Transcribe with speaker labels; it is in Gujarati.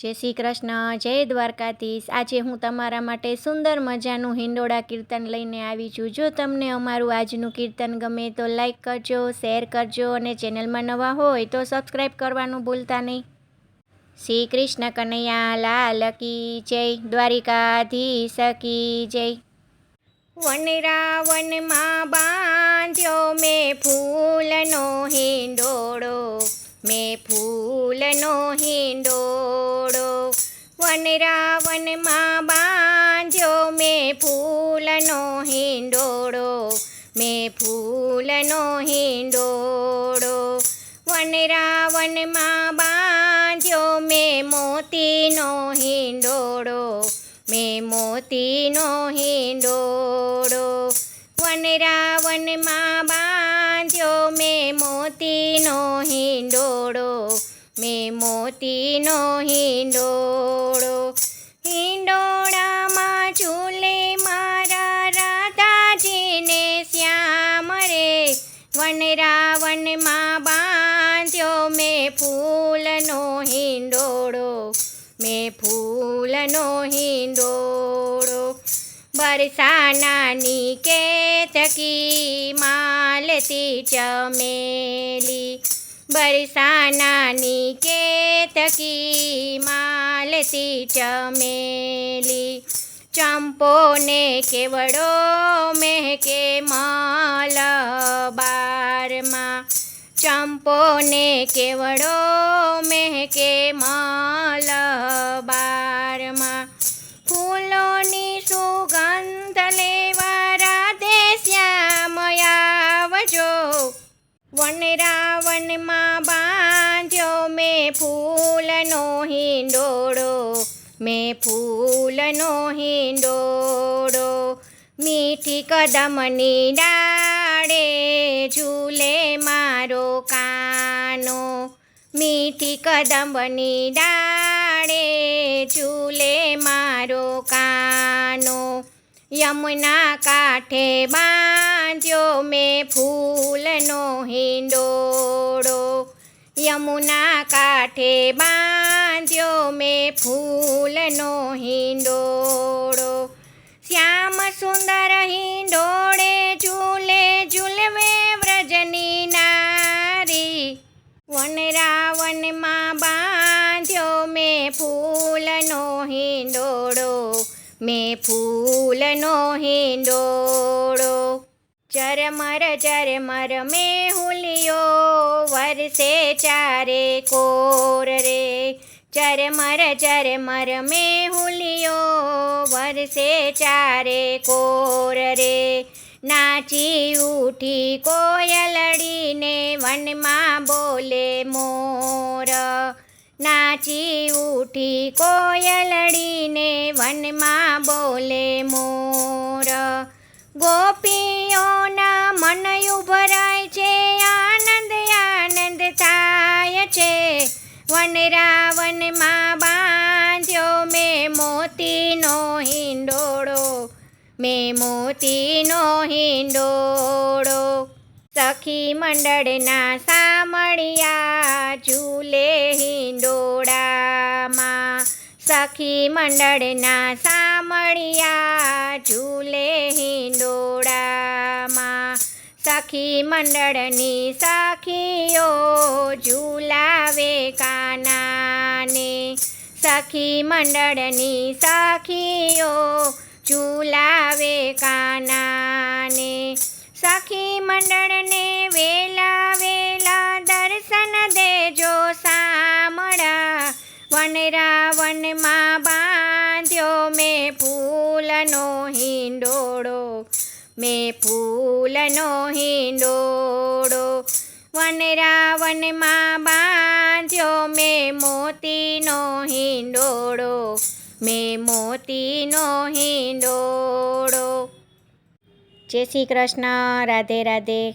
Speaker 1: જય શ્રી કૃષ્ણ, જય દ્વારકાધીશ. આજે હું તમારા માટે સુંદર મજાનું હિંડોળા કીર્તન લઈને આવી છું. જો તમને અમારું આજનું કીર્તન ગમે તો લાઈક કરજો, શેર કરજો અને ચેનલમાં નવા હોય તો સબસ્ક્રાઈબ કરવાનું ભૂલતા નહીં. શ્રી કૃષ્ણ કનૈયા, લાલ કી જય, દ્વારિકાધીશ કી જય. વનરાવનમાં બાંધ્યો મેં ફૂલનો હિંડોળો, મેં ફૂલનો વનરાવનમાં બાંધ્યો મેં ફૂલનો હિંડોળો, મેં ફૂલનો હિંડોળો. વનરાવનમાં બાંધ્યો મેં મોતીનો હિંડોળો, મેં મોતીનો હિંડોળો. વનરાવનમાં બાંધ્યો મેં મોતીનો હિંડોળો, મેં મોતીનો હિંડોળો. વનરાવનમાં બાંધ્યો મેં ફૂલનો હિંડોળો, મેં ફૂલનો હિંડોળો. બરસાનાની કેતકી માલતી ચમેલી, બરસાનાની કેતકી માલતી ચમેલી. ચંપોને કેવડો મેં કે માલ ચંપો ને કેવડો મહેકે માલ બારમાં ફૂલોની સુગંધ લેવા રાધે શ્યામ આવજો. વનરાવનમાં બાંધ્યો મેં ફૂલનો હિંડોળો, મેં ફૂલનો હિંડોળો. મીઠી કદમની ડાળે ઝૂલે મારો કાનો. મીઠી કદંબની ડાળે ઝૂલે મારો કાનો. યમુના કાંઠે બાંધ્યો મેં ફૂલનો હિંડોળો. યમુના કાંઠે બાંધ્યો મેં ફૂલનો હિંડોળો. વનરાવનમાં બાંધ્યો મેં ફૂલનો હિંડોળો, મેં ફૂલનો હિંડોળો. ચરમર ચરમર મેં હુલિયો, વરસે ચારે કોર રે. ચરમર ચરમર મેં હુલિયો, વરસે ચારે કોર રે. નાચી ઉઠી કોયલડીને વનમાં બોલે, મોર. નાચી ઉઠી કોયલડીને વનમાં બોલે, મોર. ગોપીઓના મન ઉભરાય છે, આનંદ આનંદ થાય છે. વનરાવનમાં મેં મોતીનો હિંડોળો સખી મંડળના સામળિયા ઝૂલે હિંડોળામાં. સખી મંડળના સામળિયા ઝૂલે હિંડોળામાં. સખી મંડળની સખીઓ ઝૂલાવે કાનાને. સખી મંડળની સખીઓ ઝૂલાવે કાનાને, સખી મંડળને વેલા વેલા દર્શન દેજો સામળા. વનરાવનમાં બાંધ્યો મેં ફૂલનો હિંડોળો, મેં ફૂલનો હિંડોળો. વનરાવનમાં બાંધ્યો મેં મોતીનો હિંડોળો મેં મોતીનો હિંડોળો. જય શ્રી કૃષ્ણ. રાધે રાધે.